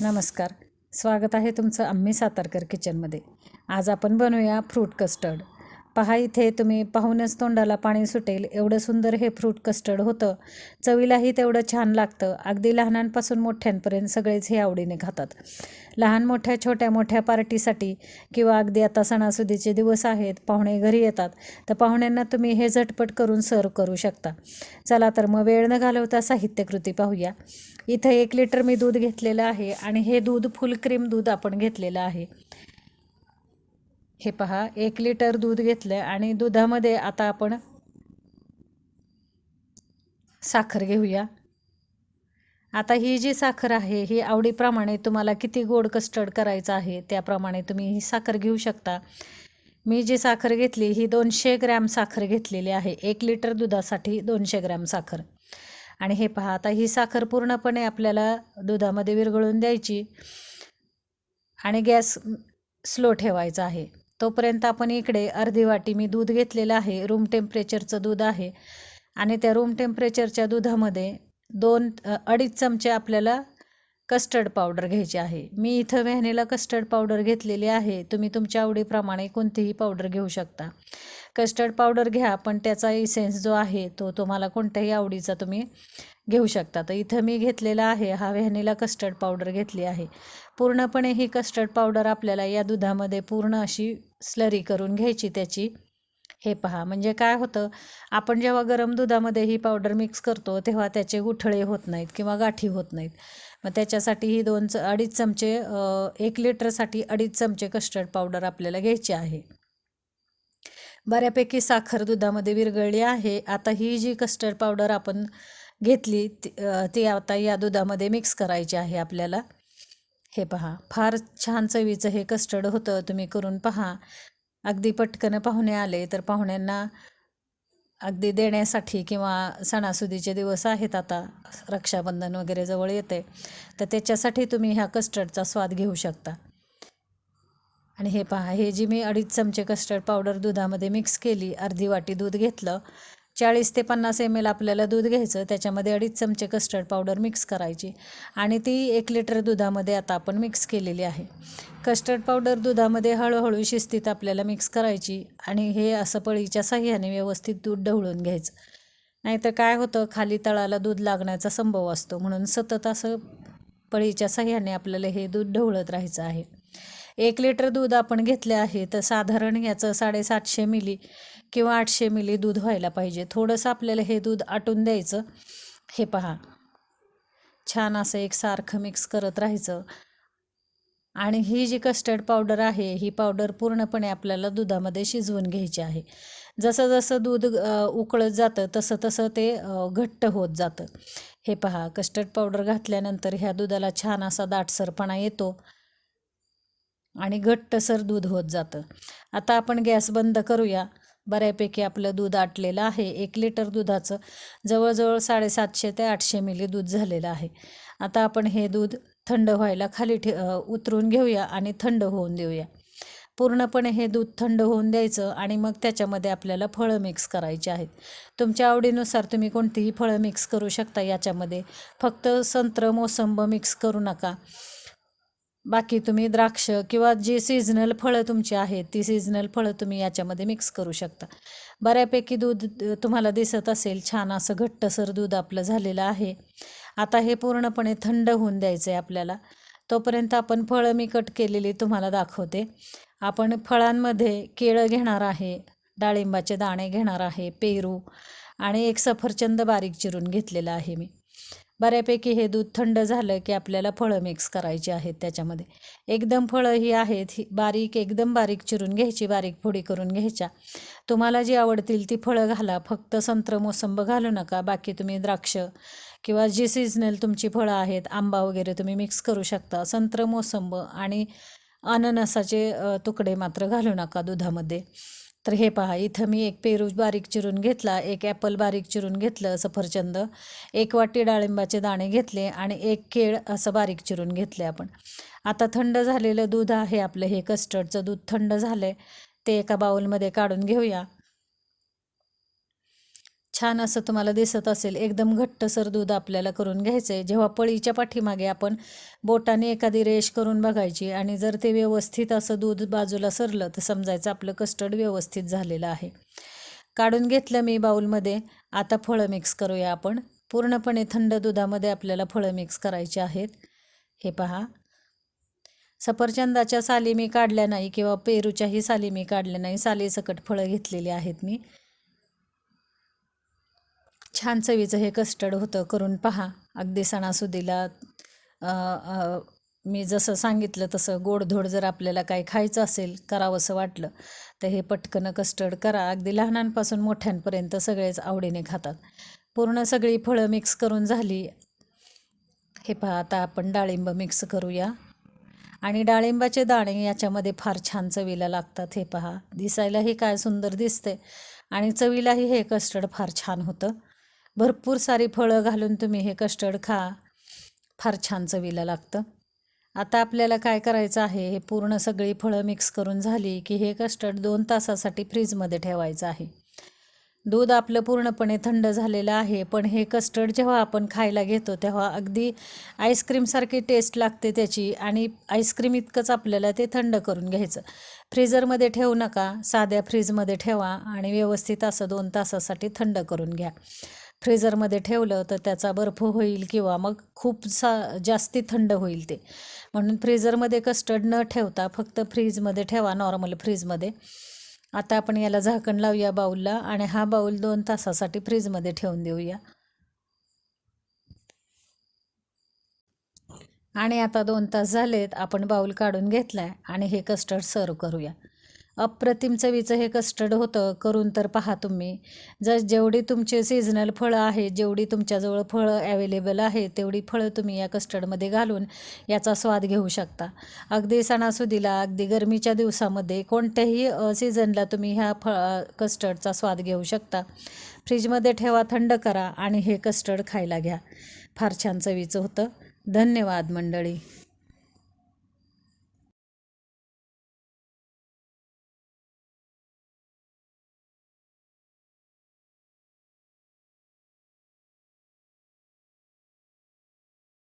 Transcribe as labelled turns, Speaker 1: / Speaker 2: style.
Speaker 1: नमस्कार. स्वागत आहे तुमचं आम्ही सातारकर किचनमध्ये. आज आपण बनवूया फ्रूट कस्टर्ड. पहा इथे तुम्ही पाहूनच तोंडाला पाणी सुटेल. एवढं सुंदर हे फ्रूट कस्टर्ड होतं. चवीलाही तेवढं छान लागतं. अगदी लहानांपासून मोठ्यांपर्यंत सगळेच हे आवडीने खातात. लहान मोठ्या छोट्या मोठ्या पार्टीसाठी किंवा अगदी आता सणासुदीचे दिवस आहेत पाहुणे घरी येतात तर पाहुण्यांना तुम्ही हे झटपट करून सर्व करू शकता. चला तर मग वेळ न घालवता साहित्यकृती पाहूया. इथं एक लिटर मी दूध घेतलेलं आहे आणि हे दूध फुल क्रीम दूध आपण घेतलेलं आहे. हे पहा एक लिटर दूध घेतलं आणि दुधामध्ये आता आपण साखर घेऊया. आता ही जी साखर आहे ही आवडीप्रमाणे तुम्हाला किती गोड कस्टर्ड करायचं आहे त्याप्रमाणे तुम्ही ही साखर घेऊ शकता. मी जी साखर घेतली ही दोनशे ग्रॅम साखर घेतलेली आहे. एक लिटर दुधासाठी दोनशे ग्रॅम साखर. आणि हे पहा आता ही साखर पूर्णपणे आपल्याला दुधामध्ये विरघळून द्यायची आणि गॅस स्लो ठेवायचा आहे. तोपर्यंत आपण इकडे अर्धी वाटी मी दूध घेतलेलं आहे. रूम टेम्परेचरचं दूध आहे. आणि त्या रूम टेम्परेचरच्या दुधामध्ये दोन अडीच चमचे आपल्याला कस्टर्ड पावडर घ्यायची आहे. मी इथं व्हॅनिला कस्टर्ड पावडर घेतलेली आहे. तुम्ही तुमच्या आवडीप्रमाणे कोणतीही पावडर घेऊ शकता. कस्टर्ड पावडर घ्या पण त्याचा इसेन्स जो आहे तो तुम्हाला कोणत्याही आवडीचा तुम्ही घेऊ शकता. तर इथं मी घेतलेला आहे. हा व्हॅनिला कस्टर्ड पावडर घेतली आहे. पूर्णपणे ही कस्टर्ड पावडर आपल्याला या दुधामध्ये पूर्ण अशी स्लरी करून घ्यायची त्याची. हे पहा म्हणजे काय होतं आपण जेव्हा गरम दुधामध्ये ही पावडर मिक्स करतो तेव्हा त्याचे गुठळे होत नाहीत किंवा गाठी होत नाहीत. मग त्याच्यासाठी ही दोन च अडीच चमचे एक लिटरसाठी अडीच चमचे कस्टर्ड पावडर आपल्याला घ्यायची आहे. बऱ्यापैकी साखर दुधामध्ये विरघळली आहे. आता ही जी कस्टर्ड पावडर आपण घेतली ती आता या दुधामध्ये मिक्स करायची आहे आपल्याला. हे पहा फार छान चवीचं हे कस्टर्ड होतं तुम्ही करून पहा. अगदी पटकन पाहुणे आले तर पाहुण्यांना अगदी देण्यासाठी किंवा सणासुदीचे दिवस आहेत आता रक्षाबंधन वगैरे जवळ येते तर त्याच्यासाठी तुम्ही ह्या कस्टर्डचा स्वाद घेऊ शकता. आणि हे पहा हे जी मी अडीच चमचे कस्टर्ड पावडर दुधामध्ये मिक्स केली अर्धी वाटी दूध घेतलं चाळीस ते पन्नास एम एल आपल्याला दूध घ्यायचं त्याच्यामध्ये अडीच चमचे कस्टर्ड पावडर मिक्स करायची. आणि ती एक लिटर दुधामध्ये आता आपण मिक्स केलेली आहे. कस्टर्ड पावडर दुधामध्ये हळूहळू शिस्तीत आपल्याला मिक्स करायची आणि हे असं पळीच्या साह्याने व्यवस्थित दूध ढवळून घ्यायचं. नाहीतर काय होतं खाली तळाला दूध लागण्याचा संभव असतो. म्हणून सतत असं पळीच्या साह्याने आपल्याला हे दूध ढवळत राहायचं आहे. एक लिटर दूध आपण घेतले आहे तर साधारण याचं साडेसातशे मिली किंवा आठशे मिली दूध व्हायला पाहिजे. थोडंसं आपल्याला हे दूध आटून द्यायचं. हे पहा. छान असं एक सारखं मिक्स करत राहायचं. आणि ही जी कस्टर्ड पावडर आहे ही पावडर पूर्णपणे आपल्याला दुधामध्ये शिजवून घ्यायची आहे. जसं जसं दूध उकळत जातं तसं तसं ते घट्ट होत जातं. हे पहा कस्टर्ड पावडर घातल्यानंतर ह्या दुधाला छान असा दाटसरपणा येतो. आणि घट्टसर दूध होत जातं. आता आपण गॅस बंद करूया. बऱ्यापैकी आपलं दूध आटलेलं आहे. एक लिटर दुधाचं जवळजवळ साडेसातशे ते आठशे मिली दूध झालेलं आहे. आता आपण हे दूध थंड व्हायला खाली ठे उतरून घेऊया आणि थंड होऊन देऊया. पूर्णपणे हे दूध थंड होऊन द्यायचं आणि मग त्याच्यामध्ये आपल्याला फळं मिक्स करायची आहेत. तुमच्या आवडीनुसार तुम्ही कोणतीही फळं मिक्स करू शकता याच्यामध्ये. फक्त संत्र मोसंब मिक्स करू नका. बाकी तुम्ही द्राक्ष किंवा जी सीझनल फळं तुमची आहेत ती सीझनल फळं तुम्ही याच्यामध्ये मिक्स करू शकता. बऱ्यापैकी दूध तुम्हाला दिसत असेल छान असं घट्टसर दूध आपलं झालेलं आहे. आता हे पूर्णपणे थंड होऊन द्यायचं आहे आपल्याला. तोपर्यंत आपण फळं मी कट केलेली तुम्हाला दाखवते. आपण फळांमध्ये केळं घेणार आहे डाळिंबाचे दाणे घेणार आहे पेरू आणि एक सफरचंद बारीक चिरून घेतलेलं आहे मी. बऱ्यापैकी हे दूध थंड झालं की आपल्याला फळं मिक्स करायची आहेत त्याच्यामध्ये. एकदम फळं ही आहेत ही बारीक एकदम बारीक चिरून घ्यायची बारीक फोडी करून घ्यायच्या. तुम्हाला जी आवडतील ती फळं घाला फक्त संत्र मोसंब घालू नका बाकी तुम्ही द्राक्ष किंवा जी सीझनल तुमची फळं आहेत आंबा वगैरे तुम्ही मिक्स करू शकता. संत्र मोसंब आणि अननसाचे तुकडे मात्र घालू नका दुधामध्ये. तर हे पहा इथं मी एक पेरू बारीक चिरून घेतला एक ॲपल बारीक चिरून घेतलं सफरचंद एक वाटी डाळिंबाचे दाणे घेतले आणि एक केळ असं बारीक चिरून घेतले आपण. आता थंड झालेलं दूध आहे आपलं हे कस्टर्डचं दूध थंड झालं आहे ते एका बाउलमध्ये काढून घेऊया. छान असं तुम्हाला दिसत असेल एकदम घट्टसर दूध आपल्याला करून घ्यायचं आहे जेव्हा पळीच्या पाठीमागे आपण बोटाने एखादी रेष करून बघायची आणि जर ते व्यवस्थित असं दूध बाजूला सरलं तर समजायचं आपलं कस्टर्ड व्यवस्थित झालेलं आहे. काढून घेतलं मी बाऊलमध्ये आता फळं मिक्स करूया आपण. पूर्णपणे थंड दुधामध्ये आपल्याला फळं मिक्स करायची आहेत. हे पहा. सफरचंदाच्या साली मी काढल्या नाही किंवा पेरूच्याही साली मी काढल्या नाही. सालीसकट फळं घेतलेली आहेत मी. छान चवीचं हे कस्टर्ड होतं करून पहा. अगदी सणासुदीला मी जसं सांगितलं तसं गोडधोड जर आपल्याला काही खायचं असेल करावंसं वाटलं तर हे पटकन कस्टर्ड करा. अगदी लहानांपासून मोठ्यांपर्यंत सगळेच आवडीने खातात. पूर्ण सगळी फळं मिक्स करून झाली. हे पहा आता आपण डाळिंब मिक्स करूया. आणि डाळिंबाचे दाणे याच्यामध्ये फार छान चवीला लागतात हे पहा. दिसायलाही काय सुंदर दिसते आणि चवीलाही हे कस्टर्ड फार छान होतं. भरपूर सारी फळं घालून तुम्ही हे कस्टर्ड खा. फार छान चवीला लागतं. आता आपल्याला काय करायचं आहे? हे पूर्ण सगळी फळं मिक्स करून झाली की हे कस्टर्ड दोन तासासाठी फ्रीजमध्ये ठेवायचं आहे. दूध आपलं पूर्णपणे थंड झालेलं आहे पण हे कस्टर्ड जेव्हा आपण खायला घेतो तेव्हा अगदी आईस्क्रीमसारखी टेस्ट लागते त्याची आणि आईस्क्रीम इतकंच आपल्याला ते थंड करून घ्यायचं. फ्रीजरमध्ये ठेवू नका साध्या फ्रीजमध्ये ठेवा आणि व्यवस्थित असं दोन तासासाठी थंड करून घ्या. फ्रीजरमध्ये ठेवलं तर त्याचा बर्फ होईल किंवा मग खूप सा जास्ती थंड होईल ते. म्हणून फ्रीजरमध्ये कस्टर्ड न ठेवता फक्त फ्रीजमध्ये ठेवा नॉर्मल फ्रीजमध्ये. आता आपण याला झाकण लावूया बाऊलला आणि हा बाऊल दोन तासासाठी फ्रीजमध्ये ठेवून देऊया. आणि आता दोन तास झालेत आपण बाऊल काढून घेतलाय आणि हे कस्टर्ड सर्व करूया. अप्रतिम चवीचं हे कस्टर्ड होतं करून तर पहा तुम्ही. जर जेवढी तुमचे सीझनल फळं आहेत जेवढी तुमच्याजवळ फळं ॲवेलेबल आहे तेवढी फळं तुम्ही या कस्टर्डमध्ये घालून याचा स्वाद घेऊ शकता. अगदी सणासुदीला अगदी गरमीच्या दिवसामध्ये कोणत्याही सीझनला तुम्ही ह्या फळ कस्टर्डचा स्वाद घेऊ शकता. फ्रीजमध्ये ठेवा थंड करा आणि हे कस्टर्ड खायला घ्या. फार छान चवीचं होतं. धन्यवाद मंडळी.